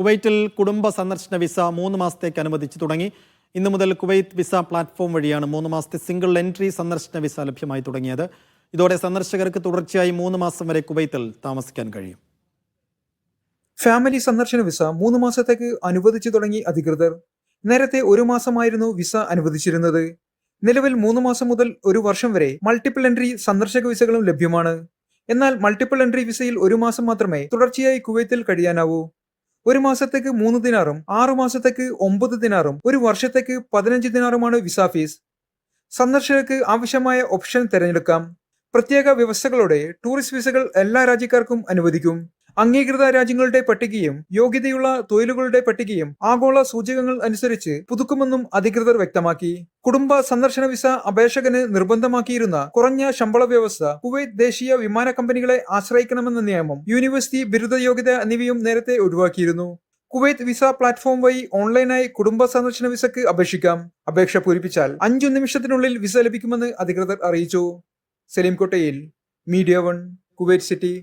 കുവൈറ്റിൽ കുടുംബ സന്ദർശന വിസ മൂന്ന് മാസത്തേക്ക് അനുവദിച്ചു തുടങ്ങി. ഇന്നു മുതൽ കുവൈത്ത് വിസ പ്ലാറ്റ്ഫോം വഴിയാണ് മൂന്ന് മാസത്തെ സിംഗിൾ എൻട്രി സന്ദർശന വിസ ലഭ്യമായി തുടങ്ങിയത്. ഇതോടെ സന്ദർശകർക്ക് തുടർച്ചയായി മൂന്ന് മാസം വരെ കുവൈത്തിൽ താമസിക്കാൻ കഴിയും. ഫാമിലി സന്ദർശന വിസ മൂന്ന് മാസത്തേക്ക് അനുവദിച്ചു തുടങ്ങി അധികൃതർ. നേരത്തെ ഒരു മാസമായിരുന്നു വിസ അനുവദിച്ചിരുന്നത്. നിലവിൽ മൂന്ന് മാസം മുതൽ ഒരു വർഷം വരെ മൾട്ടിപ്പിൾ എൻട്രി സന്ദർശക വിസകളും ലഭ്യമാണ്. എന്നാൽ മൾട്ടിപ്പിൾ എൻട്രി വിസയിൽ ഒരു മാസം മാത്രമേ തുടർച്ചയായി കുവൈത്തിൽ കഴിയാനാവൂ. ഒരു മാസത്തേക്ക് മൂന്ന് ദിനാറും ആറു മാസത്തേക്ക് ഒമ്പത് ദിനാറും ഒരു വർഷത്തേക്ക് പതിനഞ്ച് ദിനാറുമാണ് വിസ ഫീസ് സന്ദർശകർക്ക് ആവശ്യമായ ഓപ്ഷൻ തിരഞ്ഞെടുക്കാം. പ്രത്യേക വ്യവസ്ഥകളോടെ ടൂറിസ്റ്റ് വിസകൾ എല്ലാ രാജ്യക്കാർക്കും അനുവദിക്കും. അംഗീകൃത രാജ്യങ്ങളുടെ പട്ടികയും യോഗ്യതയുള്ള തൊഴിലുകളുടെ പട്ടികയും ആഗോള സൂചകങ്ങൾ അനുസരിച്ച് പുതുക്കുമെന്നും അധികൃതർ വ്യക്തമാക്കി. കുടുംബ സന്ദർശന വിസ അപേക്ഷകന് നിർബന്ധമാക്കിയിരുന്ന കുറഞ്ഞ ശമ്പള വ്യവസ്ഥ കുവൈത്ത് ദേശീയ വിമാന കമ്പനികളെ ആശ്രയിക്കണമെന്ന നിയമം യൂണിവേഴ്സിറ്റി ബിരുദ യോഗ്യത എന്നിവയും നേരത്തെ ഒഴിവാക്കിയിരുന്നു. കുവൈത്ത് വിസ പ്ലാറ്റ്ഫോം വഴി ഓൺലൈനായി കുടുംബ സന്ദർശന വിസക്ക് അപേക്ഷിക്കാം. അപേക്ഷ പൂരിപ്പിച്ചാൽ അഞ്ചു നിമിഷത്തിനുള്ളിൽ വിസ ലഭിക്കുമെന്ന് അധികൃതർ അറിയിച്ചു. സലീം കോട്ടയിൽ മീഡിയ വൺ കുവൈറ്റ് സിറ്റി.